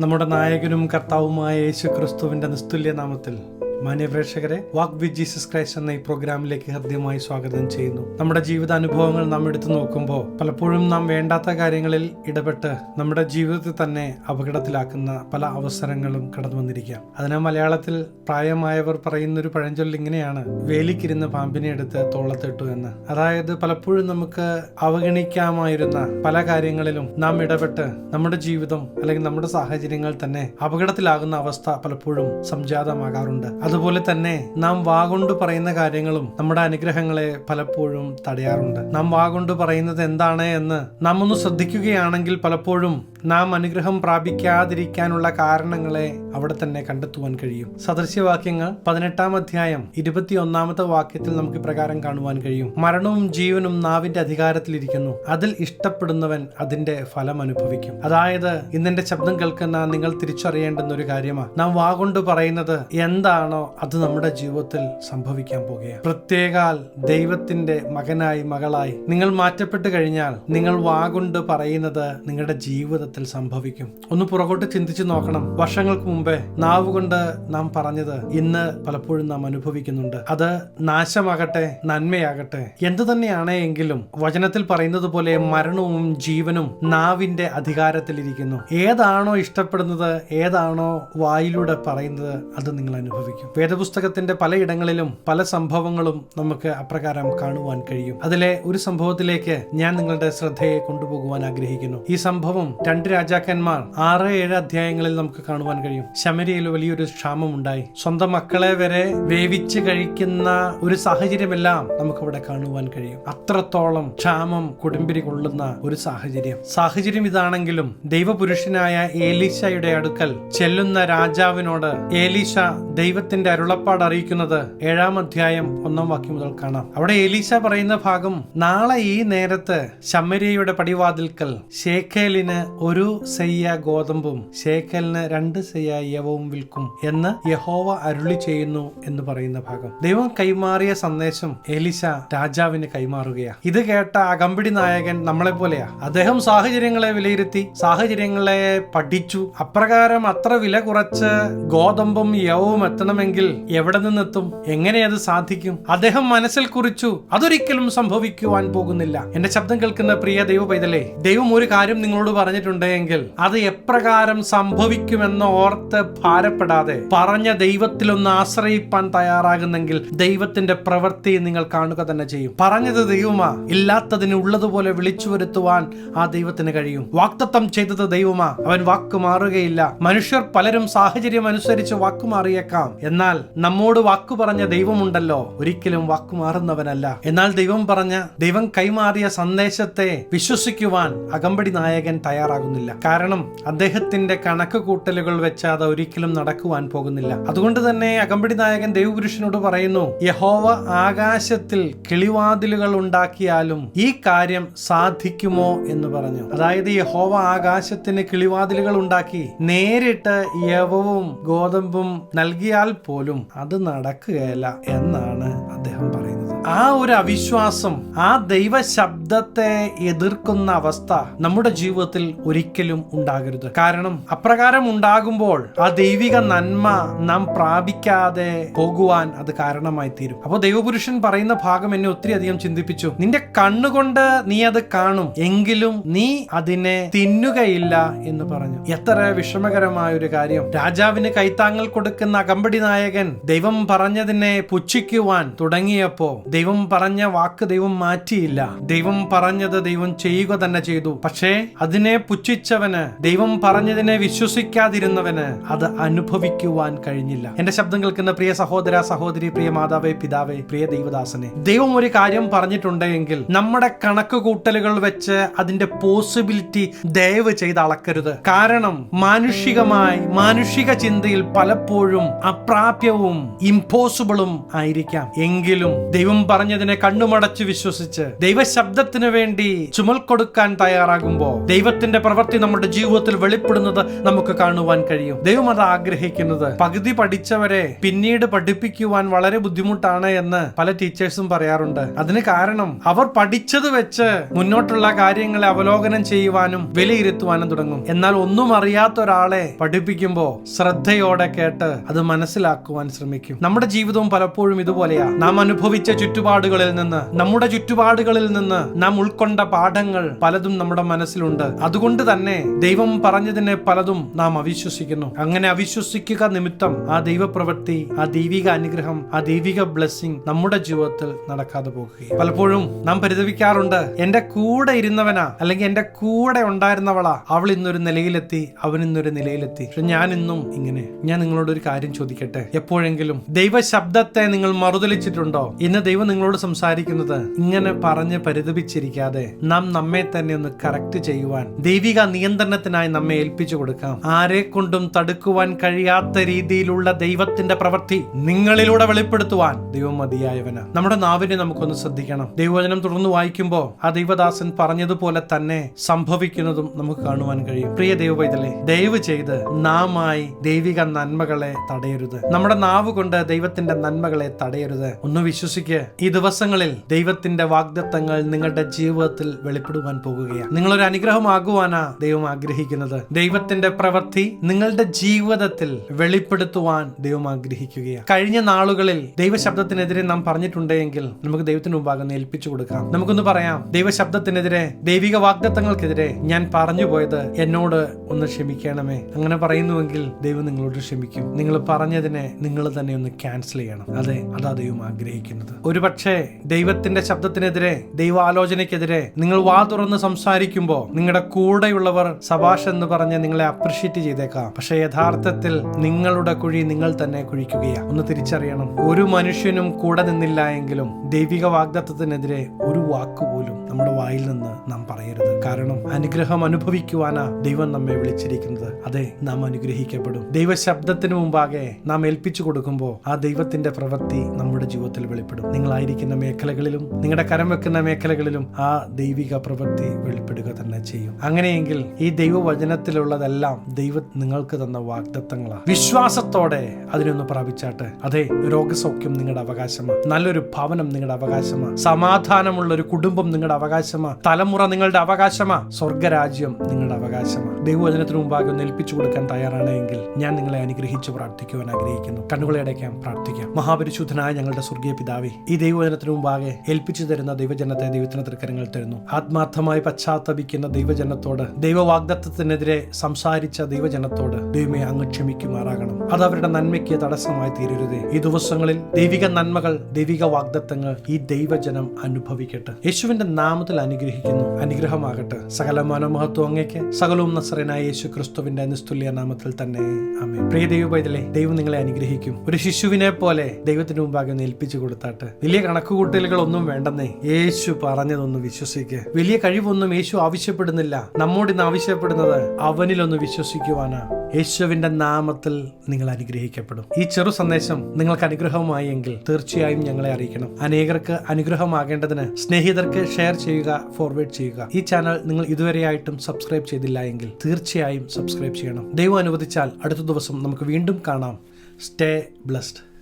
നമ്മുടെ നായകനും കർത്താവുമായ യേശു ക്രിസ്തുവിന്റെ നിസ്തുല്യ നാമത്തിൽ മാന്യപ്രേക്ഷകരെ വാക്ക് വിത്ത് ജീസസ് ക്രൈസ്റ്റ് എന്ന ഈ പ്രോഗ്രാമിലേക്ക് ഹൃദ്യമായി സ്വാഗതം ചെയ്യുന്നു. നമ്മുടെ ജീവിതാനുഭവങ്ങൾ നാം എടുത്തു നോക്കുമ്പോൾ പലപ്പോഴും നാം വേണ്ടാത്ത കാര്യങ്ങളിൽ ഇടപെട്ട് നമ്മുടെ ജീവിതത്തിൽ തന്നെ അപകടത്തിലാക്കുന്ന പല അവസരങ്ങളും കടന്നു വന്നിരിക്കാം. അതിനാൽ മലയാളത്തിൽ പ്രായമായവർ പറയുന്ന ഒരു പഴഞ്ചൊല്ല് ഇങ്ങനെയാണ് വേലിക്കിരുന്ന് പാമ്പിനെ എടുത്ത് തോളത്തിട്ടു എന്ന്. അതായത് പലപ്പോഴും നമുക്ക് അവഗണിക്കാമായിരുന്ന പല കാര്യങ്ങളിലും നാം ഇടപെട്ട് നമ്മുടെ ജീവിതം അല്ലെങ്കിൽ നമ്മുടെ സാഹചര്യങ്ങൾ തന്നെ അപകടത്തിലാകുന്ന അവസ്ഥ പലപ്പോഴും സംജാതമാകാറുണ്ട്. അതുപോലെ തന്നെ നാം വാഗൊണ്ട് പറയുന്ന കാര്യങ്ങളും നമ്മുടെ അനുഗ്രഹങ്ങളെ പലപ്പോഴും തടയാറുണ്ട്. നാം വാഗൊണ്ട് പറയുന്നത് എന്താണ് എന്ന് നാം ഒന്ന് ശ്രദ്ധിക്കുകയാണെങ്കിൽ പലപ്പോഴും നാം അനുഗ്രഹം പ്രാപിക്കാതിരിക്കാനുള്ള കാരണങ്ങളെ അവിടെ തന്നെ കണ്ടെത്തുവാൻ കഴിയും. സദൃശ്യവാക്യങ്ങൾ പതിനെട്ടാം അധ്യായം ഇരുപത്തിയൊന്നാമത്തെ വാക്യത്തിൽ നമുക്ക് പ്രകാരം കാണുവാൻ കഴിയും. മരണവും ജീവനും നാവിന്റെ അധികാരത്തിലിരിക്കുന്നു. അതിൽ ഇഷ്ടപ്പെടുന്നവൻ അതിന്റെ ഫലം അനുഭവിക്കും. അതായത് ഇന്നെന്റെ ശബ്ദം കേൾക്കുന്ന നിങ്ങൾ തിരിച്ചറിയേണ്ടുന്ന ഒരു കാര്യമാണ് നാം വാഗൊണ്ട് പറയുന്നത് എന്താണോ അത് നമ്മുടെ ജീവിതത്തിൽ സംഭവിക്കാൻ പോകുകയാണ്. പ്രത്യേകാൽ ദൈവത്തിന്റെ മകനായി മകളായി നിങ്ങൾ മാറ്റപ്പെട്ട് കഴിഞ്ഞാൽ നിങ്ങൾ വാഗുണ്ട് പറയുന്നത് നിങ്ങളുടെ ജീവിതത്തിൽ സംഭവിക്കും. ഒന്ന് പുറകോട്ട് ചിന്തിച്ചു നോക്കണം. വർഷങ്ങൾക്ക് മുമ്പേ നാവ് കൊണ്ട് നാം പറഞ്ഞത് ഇന്ന് പലപ്പോഴും നാം അനുഭവിക്കുന്നുണ്ട്. അത് നാശമാകട്ടെ നന്മയാകട്ടെ. എന്തു തന്നെയാണെങ്കിലും വചനത്തിൽ പറയുന്നത് പോലെ മരണവും ജീവനും നാവിന്റെ അധികാരത്തിലിരിക്കുന്നു ഏതാണോ ഇഷ്ടപ്പെടുന്നത് ഏതാണോ വായിലൂടെ പറയുന്നത് അത് നിങ്ങൾ അനുഭവിക്കും. വേദപുസ്തകത്തിന്റെ പലയിടങ്ങളിലും പല സംഭവങ്ങളും നമുക്ക് അപ്രകാരം കാണുവാൻ കഴിയും. അതിലെ ഒരു സംഭവത്തിലേക്ക് ഞാൻ നിങ്ങളുടെ ശ്രദ്ധയെ കൊണ്ടുപോകുവാൻ ആഗ്രഹിക്കുന്നു. ഈ സംഭവം രണ്ട് രാജാക്കന്മാർ ആറ് ഏഴ് അധ്യായങ്ങളിൽ നമുക്ക് കാണുവാൻ കഴിയും. ശമരിയിൽ വലിയൊരു ക്ഷാമം ഉണ്ടായി സ്വന്തം മക്കളെ വരെ വേവിച്ച് കഴിക്കുന്ന ഒരു സാഹചര്യമെല്ലാം നമുക്കിവിടെ കാണുവാൻ കഴിയും. അത്രത്തോളം ക്ഷാമം കുടുംബിരി കൊള്ളുന്ന ഒരു സാഹചര്യം. സാഹചര്യം ഇതാണെങ്കിലും ദൈവപുരുഷനായ ഏലീശയുടെ അടുക്കൽ ചെല്ലുന്ന രാജാവിനോട് ഏലീശ ദൈവത്തിന്റെ അരുളപ്പാട് അറിയിക്കുന്നത് ഏഴാം അധ്യായം ഒന്നാം വാക്യം മുതൽ കാണാം. അവിടെ എലീസ പറയുന്ന ഭാഗം നാളെ ഈ നേരത്ത് ശമരിയയുടെ പടിവാതിൽക്കൽ ഷേഖേലിന് ഒരു സെയ്യ ഗോതമ്പും ഷേഖേലിന് രണ്ട് സെയ്യ യവവും വിൽക്കും എന്ന് യഹോവ അരുളി ചെയ്യുന്നു എന്ന് പറയുന്ന ഭാഗം. ദൈവം കൈമാറിയ സന്ദേശം ഏലിശ രാജാവിന് കൈമാറുകയാണ് ഇത് കേട്ട അകമ്പടി നായകൻ നമ്മളെ പോലെയാ അദ്ദേഹം സാഹചര്യങ്ങളെ വിലയിരുത്തി സാഹചര്യങ്ങളെ പഠിച്ചു. അപ്രകാരം അത്ര വില കുറച്ച് ഗോതമ്പും യവവും എത്തണമെങ്കിൽ എവിടെ നിന്നെത്തും? എങ്ങനെ അത് സാധിക്കും? അദ്ദേഹം മനസ്സിൽ കുറിച്ചു അതൊരിക്കലും സംഭവിക്കുവാൻ പോകുന്നില്ല. എന്റെ ശബ്ദം കേൾക്കുന്ന പ്രിയ ദൈവ പൈതലേ ദൈവം ഒരു കാര്യം നിങ്ങളോട് പറഞ്ഞിട്ടുണ്ടെങ്കിൽ അത് എപ്രകാരം സംഭവിക്കുമെന്ന് ഓർത്ത് ഭാരപ്പെടാതെ പറഞ്ഞ ദൈവത്തിലൊന്ന് ആശ്രയിപ്പാൻ തയ്യാറാകുന്നെങ്കിൽ ദൈവത്തിന്റെ പ്രവൃത്തി നിങ്ങൾ കാണുക തന്നെ ചെയ്യും. പറഞ്ഞത് ദൈവമാ ഇല്ലാത്തതിന് ഉള്ളതുപോലെ വിളിച്ചു വരുത്തുവാൻ ആ ദൈവത്തിന് കഴിയും. വാക്തത്വം ചെയ്തത് ദൈവമാ അവൻ വാക്ക് മാറുകയില്ല. മനുഷ്യർ പലരും സാഹചര്യം അനുസരിച്ച് വാക്ക് മാറിയേക്കാം. എന്നാൽ നമ്മോട് വാക്കു പറഞ്ഞ ദൈവമുണ്ടല്ലോ. ഒരിക്കലും വാക്ക് മാറുന്നവനല്ല. എന്നാൽ ദൈവം പറഞ്ഞ ദൈവം കൈമാറിയ സന്ദേശത്തെ വിശ്വസിക്കുവാൻ അകമ്പടി നായകൻ തയ്യാറാകുന്നില്ല. കാരണം അദ്ദേഹത്തിന്റെ കണക്ക് കൂട്ടലുകൾ വെച്ച് അത് ഒരിക്കലും നടക്കുവാൻ പോകുന്നില്ല. അതുകൊണ്ട് തന്നെ അകമ്പടി നായകൻ ദൈവപുരുഷനോട് പറയുന്നു യഹോവ ആകാശത്തിൽ കിളിവാതിലുകൾ ഉണ്ടാക്കിയാലും ഈ കാര്യം സാധിക്കുമോ? എന്ന് പറഞ്ഞു. അതായത് യഹോവ ആകാശത്തിന് കിളിവാതിലുകൾ ഉണ്ടാക്കി നേരിട്ട് യവവും ഗോതമ്പും നൽകിയാൽ പോലും അത് നടക്കുകയല്ല എന്നാണ് അദ്ദേഹം പറയുന്നത് ആ ഒരു അവിശ്വാസം ആ ദൈവ ശബ്ദത്തെ എതിർക്കുന്ന അവസ്ഥ നമ്മുടെ ജീവിതത്തിൽ ഒരിക്കലും ഉണ്ടാകരുത്. കാരണം അപ്രകാരം ഉണ്ടാകുമ്പോൾ ആ ദൈവിക നന്മ നാം പ്രാപിക്കാതെ പോകുവാൻ അത് കാരണമായി തീരും. അപ്പോൾ ദൈവപുരുഷൻ പറയുന്ന ഭാഗം എന്നെ ഒത്തിരി അധികം ചിന്തിപ്പിച്ചു. നിന്റെ കണ്ണുകൊണ്ട് നീ അത് കാണും. എങ്കിലും നീ അതിനെ തിന്നുകയില്ല എന്ന് പറഞ്ഞു. എത്ര വിഷമകരമായ ഒരു കാര്യം. രാജാവിന് കൈത്താങ്ങൽ കൊടുക്കുന്ന അകമ്പടി നായകൻ ദൈവം പറഞ്ഞതിനെ പുച്ഛിക്കുവാൻ തുടങ്ങിയപ്പോ ദൈവം പറഞ്ഞ വാക്ക് ദൈവം മാറ്റിയില്ല. ദൈവം പറഞ്ഞത് ദൈവം ചെയ്യുക തന്നെ ചെയ്തു. പക്ഷേ അതിനെ പുച്ഛിച്ചവന് ദൈവം പറഞ്ഞതിനെ വിശ്വസിക്കാതിരുന്നവന് അത് അനുഭവിക്കുവാൻ കഴിഞ്ഞില്ല. എന്റെ ശബ്ദം കേൾക്കുന്ന പ്രിയ സഹോദര സഹോദരി പ്രിയ മാതാവേ പിതാവേ പ്രിയ ദൈവദാസനെ ദൈവം ഒരു കാര്യം പറഞ്ഞിട്ടുണ്ടെങ്കിൽ നമ്മുടെ കണക്ക് കൂട്ടലുകൾ വെച്ച് അതിന്റെ പോസിബിലിറ്റി ദയവ് ചെയ്ത് അളക്കരുത്. കാരണം മാനുഷികമായി മാനുഷിക ചിന്തയിൽ പലപ്പോഴും അപ്രാപ്യവും ഇമ്പോസിബിളും ആയിരിക്കാം. എങ്കിലും ദൈവം പറഞ്ഞതിനെ കണ്ണുമടച്ച് വിശ്വസിച്ച് ദൈവശബ്ദത്തിന് വേണ്ടി ചുമൽ കൊടുക്കാൻ തയ്യാറാകുമ്പോൾ ദൈവത്തിന്റെ പ്രവൃത്തി നമ്മുടെ ജീവിതത്തിൽ വെളിപ്പെടുന്നത് നമുക്ക് കാണുവാൻ കഴിയും. ദൈവം അത് ആഗ്രഹിക്കുന്നത് പകുതി പഠിച്ചവരെ പിന്നീട് പഠിപ്പിക്കുവാൻ വളരെ ബുദ്ധിമുട്ടാണ് എന്ന് പല ടീച്ചേഴ്സും പറയാറുണ്ട്. അതിന് കാരണം അവർ പഠിച്ചത് വെച്ച് മുന്നോട്ടുള്ള കാര്യങ്ങളെ അവലോകനം ചെയ്യുവാനും വിലയിരുത്തുവാനും തുടങ്ങും. എന്നാൽ ഒന്നും അറിയാത്ത ഒരാളെ പഠിപ്പിക്കുമ്പോൾ ശ്രദ്ധയോടെ കേട്ട് അത് മനസ്സിലാക്കുവാൻ ശ്രമിക്കും. നമ്മുടെ ജീവിതവും പലപ്പോഴും ഇതുപോലെയാ. നാം അനുഭവിച്ച ചുറ്റുപാടുകളിൽ നിന്ന് നമ്മുടെ ചുറ്റുപാടുകളിൽ നിന്ന് നാം ഉൾക്കൊണ്ട പാഠങ്ങൾ പലതും നമ്മുടെ മനസ്സിലുണ്ട്. അതുകൊണ്ട് തന്നെ ദൈവം പറഞ്ഞതിനെ പലതും നാം അവിശ്വസിക്കുന്നു. അങ്ങനെ അവിശ്വസിക്കുക നിമിത്തം ആ ദൈവപ്രവൃത്തി ആ ദൈവിക അനുഗ്രഹം ആ ദൈവിക ബ്ലെസ്സിങ് നമ്മുടെ ജീവിതത്തിൽ നടക്കാതെ പോകുകയും പലപ്പോഴും നാം പരിതപിക്കാറുണ്ട് എന്റെ കൂടെ ഇരുന്നവനാ അല്ലെങ്കിൽ എന്റെ കൂടെ ഉണ്ടായിരുന്നവളാ അവൾ ഇന്നൊരു നിലയിലെത്തി അവൻ ഇന്നൊരു നിലയിലെത്തി. പക്ഷെ ഞാൻ ഇന്നും ഇങ്ങനെ. ഞാൻ നിങ്ങളോട് ഒരു കാര്യം ചോദിക്കട്ടെ? എപ്പോഴെങ്കിലും ദൈവശബ്ദത്തെ നിങ്ങൾ മറുതലിച്ചിട്ടുണ്ടോ? ഇന്ന് ദൈവം നിങ്ങളോട് സംസാരിക്കുന്നത് ഇങ്ങനെ പറഞ്ഞ് പരിതപിച്ചിരിക്കാതെ നാം നമ്മെ തന്നെ ഒന്ന് കറക്റ്റ് ചെയ്യുവാൻ ദൈവിക നിയന്ത്രണത്തിനായി നമ്മെ ഏൽപ്പിച്ചു കൊടുക്കാം. ആരെ കൊണ്ടും തടുക്കുവാൻ കഴിയാത്ത രീതിയിലുള്ള ദൈവത്തിന്റെ പ്രവൃത്തി നിങ്ങളിലൂടെ വെളിപ്പെടുത്തുവാൻ ദൈവം മതിയായവന്. നമ്മുടെ നാവിനെ നമുക്കൊന്ന് ശ്രദ്ധിക്കണം. ദൈവവചനം തുടർന്ന് വായിക്കുമ്പോൾ ആ ദൈവദാസൻ പറഞ്ഞതുപോലെ തന്നെ സംഭവിക്കുന്നതും നമുക്ക് കാണുവാൻ കഴിയും. പ്രിയ ദൈവവൈതലെ ദയവ് ചെയ്ത് നാമായി ദൈവിക നന്മകളെ തടയരുത്. നമ്മുടെ നാവ് കൊണ്ട് ദൈവത്തിന്റെ നന്മകളെ തടയരുത്. ഒന്ന് വിശ്വസിക്ക്. ഈ ദിവസങ്ങളിൽ ദൈവത്തിന്റെ വാഗ്ദത്തങ്ങൾ നിങ്ങളുടെ ജീവിതത്തിൽ വെളിപ്പെടുവാൻ പോകുകയാണ്. നിങ്ങളൊരു അനുഗ്രഹമാകുവാനാ ദൈവം ആഗ്രഹിക്കുന്നത്. ദൈവത്തിന്റെ പ്രവൃത്തി നിങ്ങളുടെ ജീവിതത്തിൽ വെളിപ്പെടുത്തുവാൻ ദൈവം ആഗ്രഹിക്കുകയാണ്. കഴിഞ്ഞ നാളുകളിൽ ദൈവശബ്ദത്തിനെതിരെ നാം പറഞ്ഞിട്ടുണ്ടെങ്കിൽ നമുക്ക് ദൈവത്തിന് മുമ്പാകെ ഏൽപ്പിച്ചു കൊടുക്കാം. നമുക്കൊന്ന് പറയാം ദൈവശബ്ദത്തിനെതിരെ ദൈവിക വാഗ്ദത്തങ്ങൾക്കെതിരെ ഞാൻ പറഞ്ഞു പോയത് എന്നോട് ഒന്ന് ക്ഷമിക്കണമേ. അങ്ങനെ പറയുന്നുവെങ്കിൽ ദൈവം നിങ്ങളോട് ക്ഷമിക്കും. നിങ്ങൾ പറഞ്ഞതിനെ നിങ്ങൾ തന്നെ ഒന്ന് ക്യാൻസൽ ചെയ്യണം. അതെ അതാ ദൈവം ആഗ്രഹിക്കുന്നത്. ഒരുപക്ഷെ ദൈവത്തിന്റെ ശബ്ദത്തിനെതിരെ ദൈവാലോചനയ്ക്കെതിരെ നിങ്ങൾ വാ തുറന്ന് സംസാരിക്കുമ്പോൾ നിങ്ങളുടെ കൂടെയുള്ളവർ സഭാഷ് എന്ന് പറഞ്ഞ് നിങ്ങളെ അപ്രിഷ്യേറ്റ് ചെയ്തേക്കാം. പക്ഷെ യഥാർത്ഥത്തിൽ നിങ്ങളുടെ കുഴി നിങ്ങൾ തന്നെ കുഴിക്കുകയാണ് ഒന്ന് തിരിച്ചറിയണം. ഒരു മനുഷ്യനും കൂടെ നിന്നില്ല എങ്കിലും ദൈവിക വാഗ്ദത്വത്തിനെതിരെ ഒരു വാക്കുപോലും നമ്മുടെ വായിൽ നിന്ന് നാം പറയരുത്. കാരണം അനുഗ്രഹം അനുഭവിക്കുവാനാ ദൈവം നമ്മെ വിളിച്ചിരിക്കുന്നത്. അതെ നാം അനുഗ്രഹിക്കപ്പെടും. ദൈവശബ്ദത്തിന് മുമ്പാകെ നാം ഏൽപ്പിച്ചു കൊടുക്കുമ്പോൾ ആ ദൈവത്തിന്റെ പ്രവൃത്തി നമ്മുടെ ജീവിതത്തിൽ വെളിപ്പെടും. നിങ്ങളായിരിക്കുന്ന മേഖലകളിലും നിങ്ങളുടെ കരം വെക്കുന്ന മേഖലകളിലും ആ ദൈവിക പ്രവൃത്തി വെളിപ്പെടുക തന്നെ ചെയ്യും. അങ്ങനെയെങ്കിൽ ഈ ദൈവവചനത്തിലുള്ളതെല്ലാം ദൈവം നിങ്ങൾക്ക് തന്ന വാഗ്ദത്തങ്ങളാണ് വിശ്വാസത്തോടെ അതിനൊന്ന് പ്രാപിച്ചാട്ട്. അതെ രോഗസൗഖ്യം നിങ്ങളുടെ അവകാശമാണ് നല്ലൊരു ഭവനം നിങ്ങളുടെ അവകാശമാണ് സമാധാനമുള്ള ഒരു കുടുംബം നിങ്ങളുടെ അവകാശമാണ് തലമുറ നിങ്ങളുടെ അവകാശമാണ് സ്വർഗരാജ്യം നിങ്ങളുടെ അവകാശമാണ് ദൈവവചനത്തിന് മുമ്പാകെ ഒന്ന് ഏൽപ്പിച്ചു കൊടുക്കാൻ തയ്യാറാണെങ്കിൽ ഞാൻ നിങ്ങളെ അനുഗ്രഹിച്ച് പ്രാർത്ഥിക്കുവാൻ ആഗ്രഹിക്കുന്നു. കണ്ണുകളെ അടയ്ക്കാം പ്രാർത്ഥിക്കാം. മഹാപരിശുദ്ധനായ ഞങ്ങളുടെ സ്വർഗീയ പിതാവേ ഈ ദൈവവചനത്തിന് മുമ്പാകെ ഏൽപ്പിച്ചു തരുന്ന ദൈവജനത്തെ ദൈവത്തിന് തൃക്കരങ്ങൾ തരുന്നു. ആത്മാർത്ഥമായി പശ്ചാത്തപിക്കുന്ന ദൈവജനത്തോട് ദൈവവാഗ്ദത്വത്തിനെതിരെ സംസാരിച്ച ദൈവജനത്തോട് ദൈവമേ അങ്ങ് ക്ഷമിക്കുമാറാകണം. അത് അവരുടെ നന്മയ്ക്ക് തടസ്സമായി തീരരുതേ. ഈ ദിവസങ്ങളിൽ ദൈവിക നന്മകൾ ദൈവിക വാഗ്ദത്തങ്ങൾ ഈ ദൈവജനം അനുഭവിക്കട്ടെ. യേശുവിന്റെ നാമത്തിൽ അനുഗ്രഹിക്കുന്നു അനുഗ്രഹമാകട്ടെ. സകല മനോമഹത്വം അങ്ങേക്ക് സകലവും നസറനായ യേശു ക്രിസ്തുവിന്റെ നിസ്തുല്യ നാമത്തിൽ തന്നെ ആമേ പ്രിയ ദൈവപൈതലെ ദൈവം നിങ്ങളെ അനുഗ്രഹിക്കും. ഒരു ശിശുവിനെ പോലെ ദൈവത്തിന് മുമ്പാകെ ഏൽപ്പിച്ചു കൊടുത്താട്ട്. വലിയ കണക്കുകൂട്ടലുകളൊന്നും വേണ്ടെന്നേ യേശു പറഞ്ഞതൊന്നും വിശ്വസിക്കുക വലിയ കഴിവൊന്നും യേശു ആവശ്യപ്പെടുന്നില്ല. നമ്മോട് ഇന്ന് ആവശ്യപ്പെടുന്നത് അവനിലൊന്ന് വിശ്വസിക്കുവാനാ യേശുവിന്റെ നാമത്തിൽ നിങ്ങൾ അനുഗ്രഹിക്കപ്പെടും. ഈ ചെറു സന്ദേശം നിങ്ങൾക്ക് അനുഗ്രഹമായി എങ്കിൽ തീർച്ചയായും ഞങ്ങളെ അറിയിക്കണം. അനേകർക്ക് അനുഗ്രഹമാകേണ്ടതിന് സ്നേഹിതർക്ക് ഷെയർ ചെയ്യുക ഫോർവേഡ് ചെയ്യുക. ഈ ചാനൽ നിങ്ങൾ ഇതുവരെയായിട്ടും സബ്സ്ക്രൈബ് ചെയ്തില്ല എങ്കിൽ തീർച്ചയായും സബ്സ്ക്രൈബ് ചെയ്യണം. ദൈവം അനുവദിച്ചാൽ അടുത്ത ദിവസം നമുക്ക് വീണ്ടും കാണാം. Stay blessed